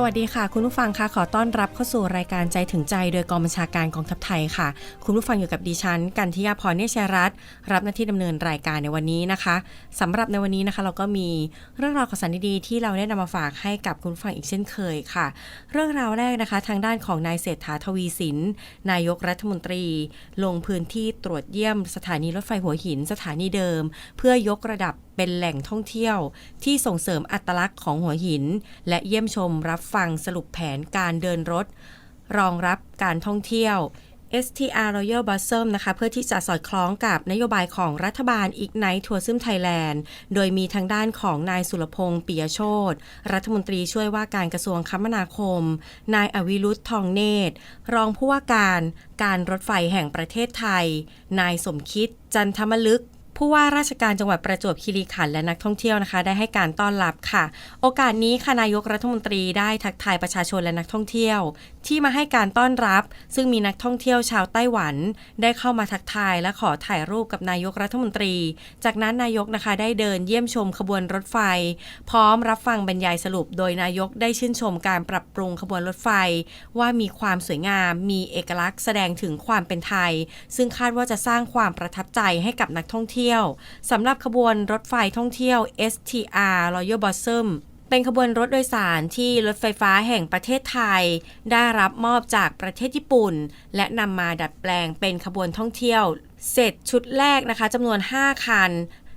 สวัสดีค่ะ คุณผู้ฟังคะขอต้อนรับเข้าสู่รายการใจถึงใจ โดยกองบัญชาการกองทัพไทยค่ะ คุณผู้ฟังอยู่กับดิฉัน กันทิยาพรเนชรัตน์รับหน้าที่ดำเนินรายการในวันนี้นะคะสำหรับในวันนี้นะคะ เราก็มีเรื่องราวข่าวสารดีๆที่เราได้นำมาฝากให้กับคุณผู้ฟังอีกเช่นเคยค่ะ เรื่องราวแรกนะคะ ทางด้านของนายเศรษฐาทวีสิน นายกรัฐมนตรี ลงพื้นที่ตรวจเยี่ยม สถานีรถไฟหัวหิน สถานีเดิม เพื่อยกระดับ เป็นแหล่งท่องเที่ยวที่ส่งเสริมอัตลักษณ์ของหัวหิน และเยี่ยมชมรับฟังสรุปแผนการเดินรถ รองรับการท่องเที่ยว STR Royal Blossom นะคะเพื่อที่จะสอดคล้องกับนโยบายของรัฐบาล Ignite Tourism Thailand โดยมีทางด้านของนายสุรพงษ์ปิยโชตรัฐมนตรีช่วยว่าการกระทรวงคมนาคม นายอวิรุธทองเนตร รองผู้ว่าการการรถไฟแห่งประเทศไทย นายสมคิดจันทมลึก ผู้ว่าราชการจังหวัดประจวบคีรีขันธ์และนักท่องเที่ยวนะคะ ได้ให้การต้อนรับค่ะ โอกาสนี้ค่ะนายกรัฐมนตรีได้ทักทายประชาชนและนักท่องเที่ยว ที่มาให้การต้อนรับ ซึ่งมีนักท่องเที่ยวชาวไต้หวัน ได้เข้ามาทักทายและขอถ่ายรูปกับนายกรัฐมนตรี จากนั้นนายกนะคะได้เดินเยี่ยมชมขบวนรถไฟ พร้อมรับฟังบรรยายสรุป โดยนายกได้ชื่นชมการปรับปรุงขบวนรถไฟ ว่ามีความสวยงาม มีเอกลักษณ์แสดงถึงความเป็นไทย ซึ่งคาดว่าจะสร้างความประทับใจให้กับนักท่องเที่ยวสำหรับขบวนรถไฟท่องเที่ยว STR Royal Blossom เป็นขบวนรถโดยสารที่รถไฟฟ้าแห่งประเทศไทย ได้รับมอบจากประเทศญี่ปุ่น และนำมาดัดแปลงเป็นขบวนท่องเที่ยว เสร็จชุดแรกนะคะจำนวน 5 คัน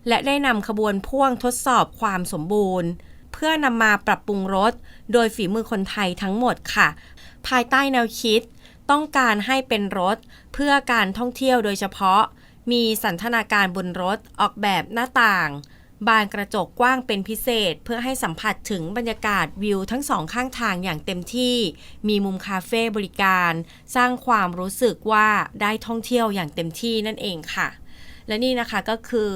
และได้นำขบวนพ่วงทดสอบความสมบูรณ์ เพื่อนำมาปรับปรุงรถ โดยฝีมือคนไทยทั้งหมดค่ะ ภายใต้แนวคิด ต้องการให้เป็นรถ เพื่อการท่องเที่ยวโดยเฉพาะ มีสันทนาการบนรถออกแบบหน้าต่าง บานกระจกกว้างเป็นพิเศษ เพื่อให้สัมผัสถึงบรรยากาศวิวทั้งสองข้างทางอย่างเต็มที่ มีมุมคาเฟ่บริการ สร้างความรู้สึกว่าได้ท่องเที่ยวอย่างเต็มที่นั่นเองค่ะ และนี่นะคะก็คือ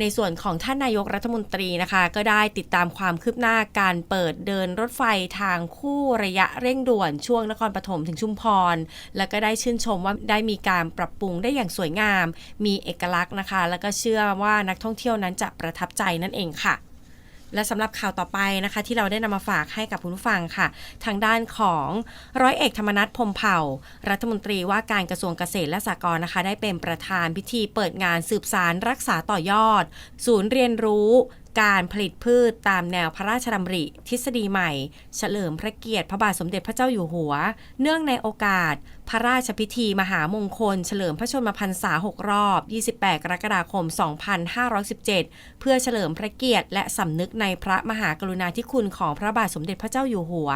ในส่วนของท่านนายกรัฐมนตรีนะคะ ก็ได้ติดตามความคืบหน้าการเปิดเดินรถไฟทางคู่ระยะเร่งด่วนช่วงนครปฐมถึงชุมพร และก็ได้ชื่นชมว่าได้มีการปรับปรุงได้อย่างสวยงาม มีเอกลักษณ์นะคะ แล้วก็เชื่อว่านักท่องเที่ยวนั้นจะประทับใจนั่นเองค่ะ และสำหรับข่าวต่อไปนะคะ ที่เราได้นำมาฝากให้กับคุณผู้ฟังค่ะ ทางด้านของร้อยเอกธรรมนัฐพรมเผ่า รัฐมนตรีว่าการกระทรวงเกษตรและสหกรณ์นะคะ ได้เป็นประธานพิธีเปิดงานสืบสารรักษาต่อยอด ศูนย์เรียนรู้ การผลิตพืชตามแนวพระราชดำริ ทฤษฎีใหม่ เฉลิมพระเกียรติพระบาทสมเด็จพระเจ้าอยู่หัว เนื่องในโอกาส พระราชพิธีมหามงคล เฉลิมพระชนมพรรษา 6 รอบ 28 กรกฎาคม 2517 เพื่อเฉลิมพระเกียรติและสำนึกในพระมหากรุณาธิคุณของพระบาทสมเด็จพระเจ้าอยู่หัว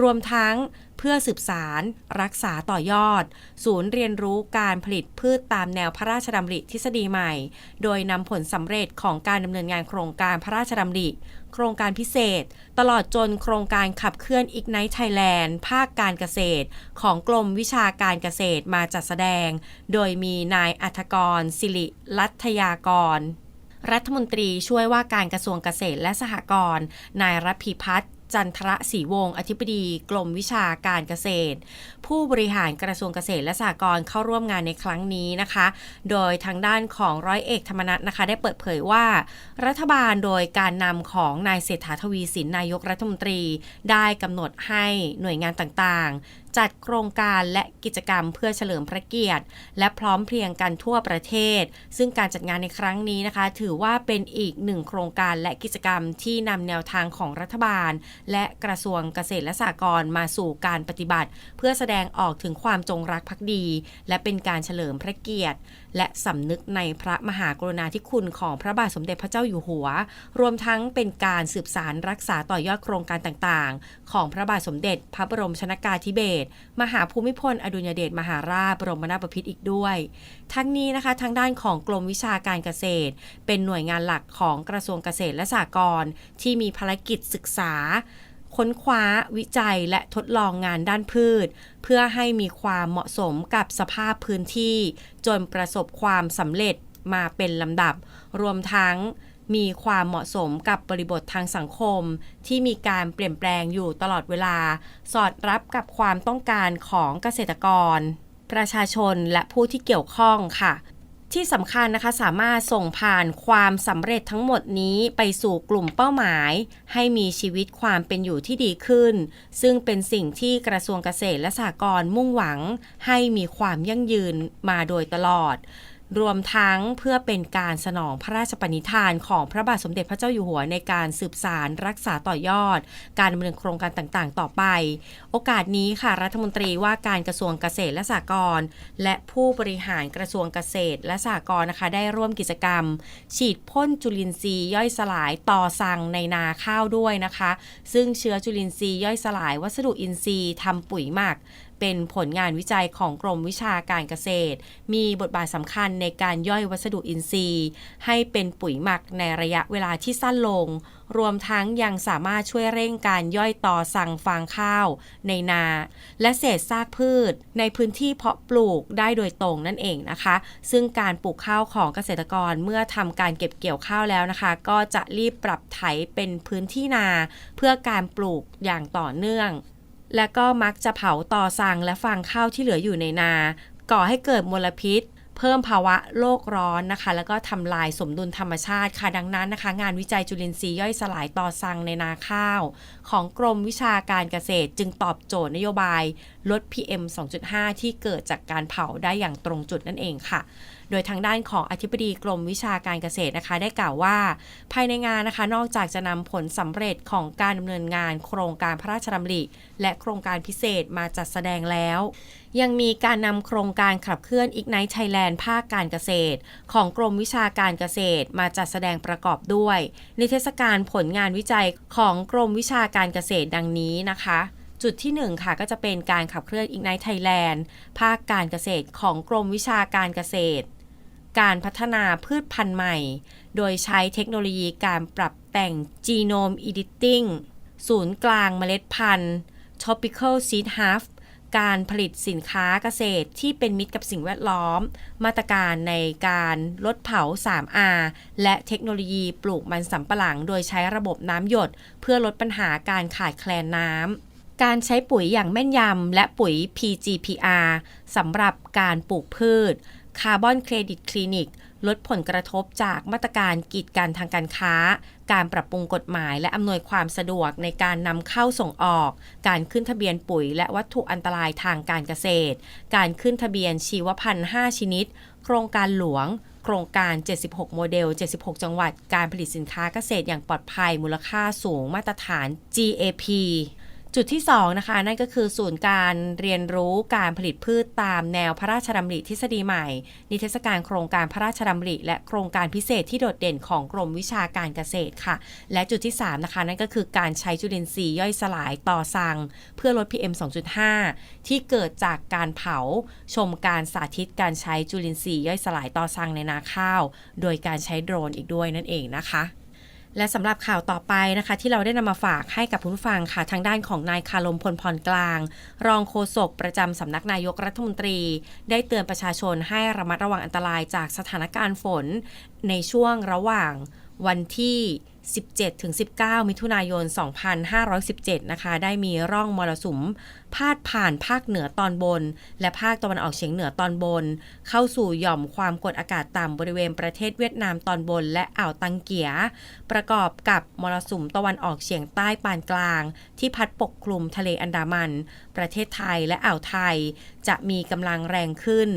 รวมทั้ง เพื่อสืบสาร รักษาต่อยอด ศูนย์เรียนรู้การผลิตพืชตามแนวพระราชดำริทฤษฎีใหม่ โดยนำผลสำเร็จของการดำเนินงานโครงการพระราชดำริ โครงการพิเศษ ตลอดจนโครงการขับเคลื่อน Ignite Thailand ภาคการเกษตร ของกรมวิชาการเกษตรมาจัดแสดง โดยมีนายอัธกร สิริรัตยากรรัฐมนตรีช่วยว่าการกระทรวงเกษตรและสหกรณ์ นายรัฐพีพัฒน์ จันทรศรีวงศ์อธิบดีกรมวิชาการเกษตร ผู้บริหารกระทรวงเกษตรและสหกรณ์เข้าร่วมงานในครั้งนี้นะคะ โดยทางด้านของร้อยเอกธรรมนัฐนะคะ ได้เปิดเผยว่า รัฐบาลโดยการนำของนายเศรษฐาทวีสินนายกรัฐมนตรี ได้กำหนดให้หน่วยงานต่างๆ จัดโครงการและกิจกรรมเพื่อเฉลิมพระเกียรติ และพร้อมเพรียงกันทั่วประเทศ ซึ่งการจัดงานในครั้งนี้นะคะ ถือว่าเป็นอีกหนึ่งโครงการและกิจกรรมที่นำแนวทางของรัฐบาล และกระทรวงเกษตรและสหกรณ์มาสู่การปฏิบัติ เพื่อแสดงออกถึงความจงรักภักดี และเป็นการเฉลิมพระเกียรติ และสำนึกในพระมหากรุณาธิคุณของพระบาทสมเด็จพระเจ้าอยู่หัว รวมทั้งเป็นการสืบสารรักษาต่อยอดโครงการต่างๆ ของพระบาทสมเด็จพระบรมชนากาธิเบศรมหาภูมิพล อดุลยเดชมหาราชบรมนาถบพิตรอีกด้วย ทั้งนี้นะคะทางด้านของกรมวิชาการเกษตร เป็นหน่วยงานหลักของกระทรวงเกษตรและสหกรณ์ที่มีภารกิจศึกษา ค้นคว้า วิจัยและทดลองงานด้านพืช เพื่อให้มีความเหมาะสมกับสภาพพื้นที่ จนประสบความสำเร็จมาเป็นลำดับ รวมทั้ง มีความเหมาะสมกับบริบททางสังคม ที่มีการเปลี่ยนแปลงอยู่ตลอดเวลา สอดรับกับความต้องการของเกษตรกร ประชาชนและผู้ที่เกี่ยวข้องค่ะ ที่สำคัญนะคะสามารถส่งผ่านความสำเร็จทั้งหมดนี้ไปสู่กลุ่มเป้าหมาย ให้มีชีวิตความเป็นอยู่ที่ดีขึ้น ซึ่งเป็นสิ่งที่กระทรวงเกษตรและสหกรณ์มุ่งหวัง ให้มีความยั่งยืนมาโดยตลอด รวมทั้งเพื่อเป็นการสนองพระราชปณิธานของพระบาทสมเด็จพระเจ้าอยู่หัวในการสืบสารรักษาต่อยอด การดำเนินโครงการต่างๆ ต่อไป โอกาสนี้ค่ะรัฐมนตรีว่าการกระทรวงเกษตรและสหกรณ์และผู้บริหารกระทรวงเกษตรและสหกรณ์นะคะ ได้ร่วมกิจกรรม ฉีดพ่นจุลินทรีย์ย่อยสลายต่อสั่งในนาข้าวด้วยนะคะ ซึ่งเชื้อจุลินทรีย์ย่อยสลายวัสดุอินทรีย์ทำปุ๋ยหมัก เป็นผลงานวิจัยของกรมวิชาการเกษตร มีบทบาทสำคัญในการย่อยวัสดุอินทรีย์ ให้เป็นปุ๋ยหมักในระยะเวลาที่สั้นลง รวมทั้งยังสามารถช่วยเร่งการย่อยต่อสั่งฟางข้าว ในนา และเศษซากพืช ในพื้นที่เพาะปลูกได้โดยตรงนั่นเองนะคะ ซึ่งการปลูกข้าวของเกษตรกรเมื่อทำการเก็บเกี่ยวข้าวแล้วนะคะ ก็จะรีบปรับไถเป็นพื้นที่นา เพื่อการปลูกอย่างต่อเนื่อง และก็มักจะเผาต่อสั่งและฟางข้าวที่เหลืออยู่ในนา ก่อให้เกิดมลพิษ เพิ่มภาวะโลกร้อนนะคะ แล้วก็ทำลายสมดุลธรรมชาติค่ะ ดังนั้นนะคะ งานวิจัยจุลินทรีย์ย่อยสลายต่อสังในนาข้าว ของกรมวิชาการเกษตร จึงตอบโจทย์นโยบายลด PM 2.5 ที่เกิดจากการเผาได้อย่างตรงจุดนั่นเองค่ะโดยทางด้านของอธิบดีกรมวิชาการเกษตรนะคะ ได้กล่าวว่า ภายในงานนะคะ นอกจากจะนำผลสำเร็จของการดำเนินงาน โครงการพระราชดำริ และโครงการพิเศษมาจัดแสดงแล้ว ยังมีการนำโครงการขับเคลื่อน Ignite Thailand ภาคการเกษตร ของกรมวิชาการเกษตรมาจัดแสดงประกอบด้วยในเทศกาลผลงานวิจัยของกรมวิชาการเกษตรดังนี้นะคะจุดที่ 1 ค่ะก็จะเป็นการขับเคลื่อน Ignite Thailand ภาคการเกษตรของกรมวิชาการเกษตร การพัฒนาพืชพันธุ์ใหม่ โดยใช้เทคโนโลยีการปรับแต่ง Genome Editing ศูนย์กลางเมล็ดพันธุ์ Tropical Seed Hub การผลิตสินค้าเกษตรที่เป็นมิตรกับสิ่งแวดล้อม มาตรการในการลดเผา 3R และเทคโนโลยีปลูกมันสำปะหลัง โดยใช้ระบบน้ำหยด เพื่อลดปัญหาการขาดแคลนน้ำการใช้ปุ๋ยอย่างแม่นยำและปุ๋ย PGPR สำหรับการปลูกพืช คาร์บอนเครดิตคลินิก ลดผลกระทบจากมาตรการกีดกันทางการค้า การปรับปรุงกฎหมายและอำนวยความสะดวกในการนำเข้าส่งออก การขึ้นทะเบียนปุ๋ยและวัตถุอันตรายทางการเกษตร การขึ้นทะเบียนชีวพันธุ์5ชนิด โครงการหลวงโครงการ 76 โมเดล 76 จังหวัด การผลิตสินค้าเกษตรอย่างปลอดภัย มูลค่าสูงมาตรฐาน GAP จุดที่2นะคะนั่นก็คือศูนย์การเรียนรู้การผลิตพืชตามแนวพระราชดำริทฤษฎีใหม่ นิเทศกาลโครงการพระราชดำริ และโครงการพิเศษที่โดดเด่นของกรมวิชาการเกษตรค่ะ และจุดที่ 3 นะคะ นั่นก็คือการใช้จุลินทรีย์ย่อยสลายต่อสั่งเพื่อลด PM 2.5 ที่เกิดจากการเผาชมการสาธิตการใช้จุลินทรีย์ย่อยสลายต่อสั่งในนาข้าว โดยการใช้โดรนอีกด้วยนั่นเองนะคะ และสำหรับข่าวต่อไปนะคะ ที่เราได้นำมาฝากให้กับผู้ฟังค่ะ ทางด้านของนายคารมพลพรกลาง รองโฆษกประจำสำนักนายกรัฐมนตรี ได้เตือนประชาชนให้ระมัดระวังอันตรายจากสถานการณ์ฝน ในช่วงระหว่างวันที่ 17-19 มิถุนายน 2517 นะคะ ได้มีร่องมรสุม พาดผ่านภาคเหนือตอนบน และภาคตะวันออกเฉียงเหนือตอนบน เข้าสู่หย่อมความกดอากาศต่ำบริเวณประเทศเวียดนามตอนบน และอ่าวตังเกีย ประกอบกับมรสุมตะวันออกเฉียงใต้ปานกลาง ที่พัดปกคลุมทะเลอันดามัน ประเทศไทยและอ่าวไทย จะมีกำลังแรงขึ้น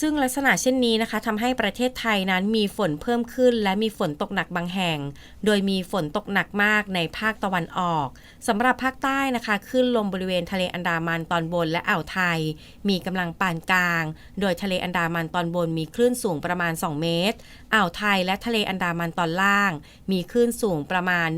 ซึ่งลักษณะเช่นนี้นะคะทำให้ประเทศไทยนั้นมีฝนเพิ่มขึ้น และมีฝนตกหนักบางแห่ง โดยมีฝนตกหนักมากในภาคตะวันออกสำหรับภาคใต้นะคะขึ้นลมบริเวณทะเลอันดามันตอนบนและอ่าวไทย มีกำลังปานกลาง โดยทะเลอันดามันตอนบนมีคลื่นสูงประมาณ 2 เมตรอ่าวไทยและทะเลอันดามันตอนล่าง มีคลื่นสูงประมาณ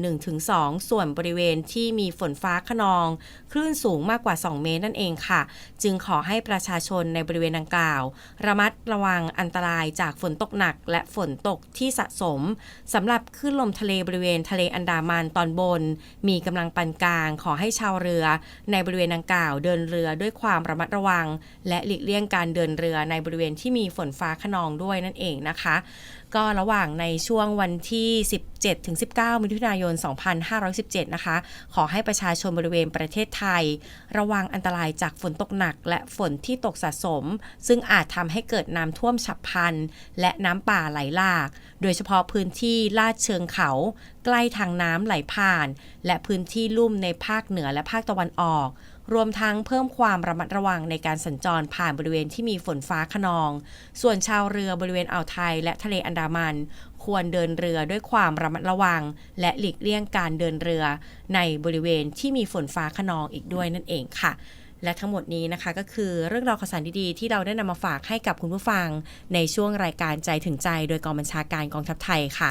1-2 ส่วนบริเวณที่มีฝนฟ้าขนอง คลื่นสูงมากกว่า 2 เมตรนั่นเองค่ะ จึงขอให้ประชาชนในบริเวณดังกล่าวระมัดระวังอันตรายจากฝนตกหนัก และฝนตกที่สะสมสำหรับคลื่นลมทะเลบริเวณทะเลอันดามันตอนบน มีกำลังปานกลาง ขอให้ชาวเรือ ในบริเวณดังกล่าวเดินเรือด้วยความระมัดระวัง และหลีกเลี่ยงการเดินเรือในบริเวณที่มีฝนฟ้าขนองด้วยนั่นเองนะคะ ก็ระหว่างในช่วงวันที่ 17ถึง19 มิถุนายน 2517 นะคะ ขอให้ประชาชนบริเวณประเทศไทย ระวังอันตรายจากฝนตกหนัก และฝนที่ตกสะสม ซึ่งอาจทำให้ำให้เกิดน้ำท่วมฉับพลัน และน้ำป่าไหลหลาก โดยเฉพาะพื้นที่ลาดเชิงเขา ใกล้ทางน้ำไหลผ่าน และพื้นที่ลุ่มในภาคเหนือและภาคตะวันออก รวมทั้งเพิ่มความระมัดระวังในการสัญจรผ่านบริเวณที่มีฝนฟ้าขนอง ส่วนชาวเรือบริเวณอ่าวไทยและทะเลอันดามัน ควรเดินเรือด้วยความระมัดระวัง และหลีกเลี่ยงการเดินเรือ ในบริเวณที่มีฝนฟ้าขนองอีกด้วยนั่นเองค่ะและทั้งหมดนี้นะคะก็คือเรื่องราวข่าวสารดีๆ ที่เราได้นำมาฝากให้กับคุณผู้ฟัง ในช่วงรายการใจถึงใจโดยกองบัญชาการกองทัพไทยค่ะ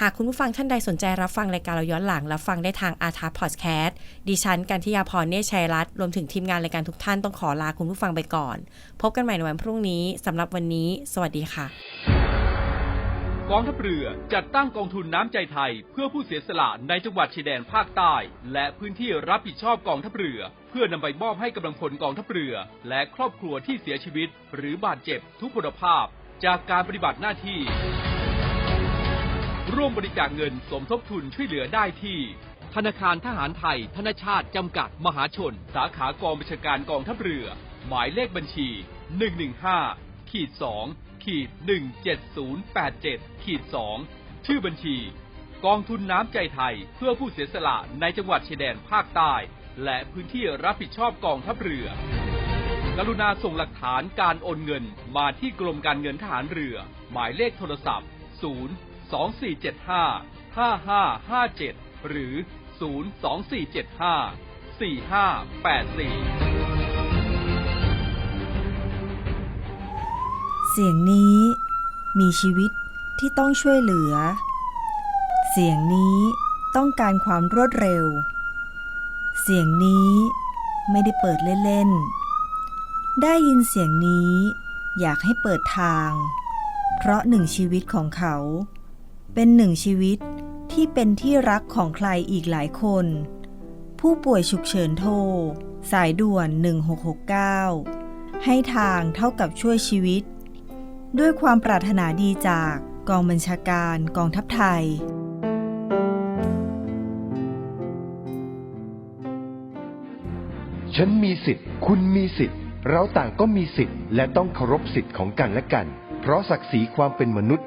หากคุณผู้ฟังท่านใดสนใจรับฟังรายการเราย้อนหลัง รับฟังได้ทางอาทาพอดแคสต์ดิฉันกันทิยาพรเนชชัยรัตน์รวมถึงทีมงานรายการทุกท่านต้องขอลาคุณผู้ฟังไปก่อน พบกันใหม่ในวันพรุ่งนี้สำหรับวันนี้ สวัสดีค่ะ กองทัพเรือจัดตั้งกองทุนน้ำใจไทย เพื่อผู้เสียสละในจังหวัดชายแดนภาคใต้ และพื้นที่รับผิดชอบกองทัพเรือ เพื่อนำไปมอบให้กำลังพลกองทัพเรือ และครอบครัวที่เสียชีวิต หรือบาดเจ็บทุกพลภาพ จากการปฏิบัติหน้าที่ ร่วมบริจาคเงินสมทบทุนช่วยเหลือได้ที่ ธนาคารทหารไทย ธนชาติจำกัดมหาชน สาขากองบัญชาการกองทัพเรือ หมายเลขบัญชี 115ขีด2ขีด17087ขีด2ชื่อบัญชี กองทุนน้ำใจไทยเพื่อผู้เสียสละในจังหวัดชายแดนภาคใต้ และพื้นที่รับผิดชอบกองทัพเรือกรุณาส่งหลักฐานการโอนเงินมาที่กรมการเงินทหารเรือ หมายเลขโทรศัพท์ 0 2475 5557 หรือ 0 2475 4584 เสียงนี้มีชีวิตที่ต้องช่วยเหลือ เสียงนี้ต้องการความรวดเร็ว เสียงนี้ไม่ได้เปิดเล่นๆ ได้ยินเสียงนี้อยากให้เปิดทาง เพราะหนึ่งชีวิตของเขา เป็นหนึ่งชีวิตที่เป็นที่รักของใครอีกหลายคน ผู้ป่วยฉุกเฉินโทร สายด่วน 1669 ให้ทางเท่ากับช่วยชีวิต ด้วยความปรารถนาดีจากกองบัญชาการกองทัพไทยฉันมีสิทธิ์ คุณมีสิทธิ์ เราต่างก็มีสิทธิ์ และต้องเคารพสิทธิ์ของกันและกัน เพราะศักดิ์ศรีความเป็นมนุษย์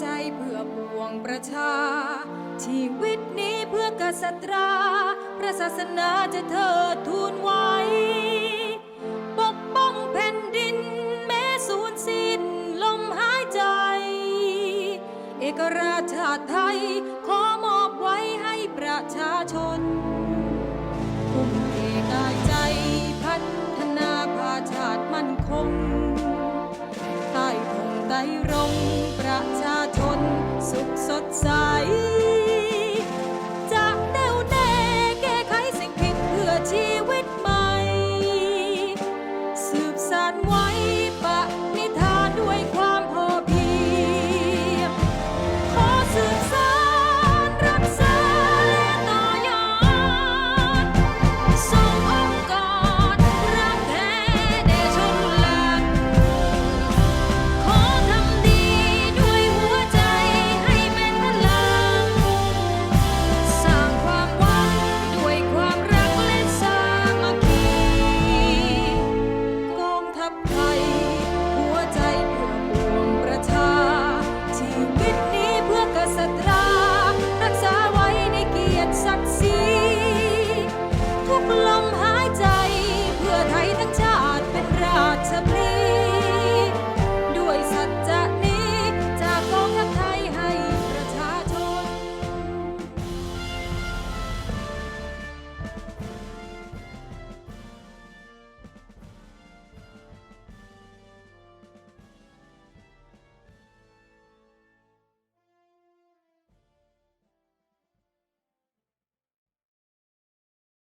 ใจเพื่อปวงประชา ชีวิตนี้เพื่อกษัตราพระศาสนาจะเทิดทูนไว้ ปกป้องแผ่นดินแม้สูญสิ้นลมหายใจ เอกราชาไทยขอมอบไว้ให้ประชาชนทุ่มเทกายใจพัฒนาพาชาติมั่นคง ใต้ธงไตรรงประชาชนสุขสดใส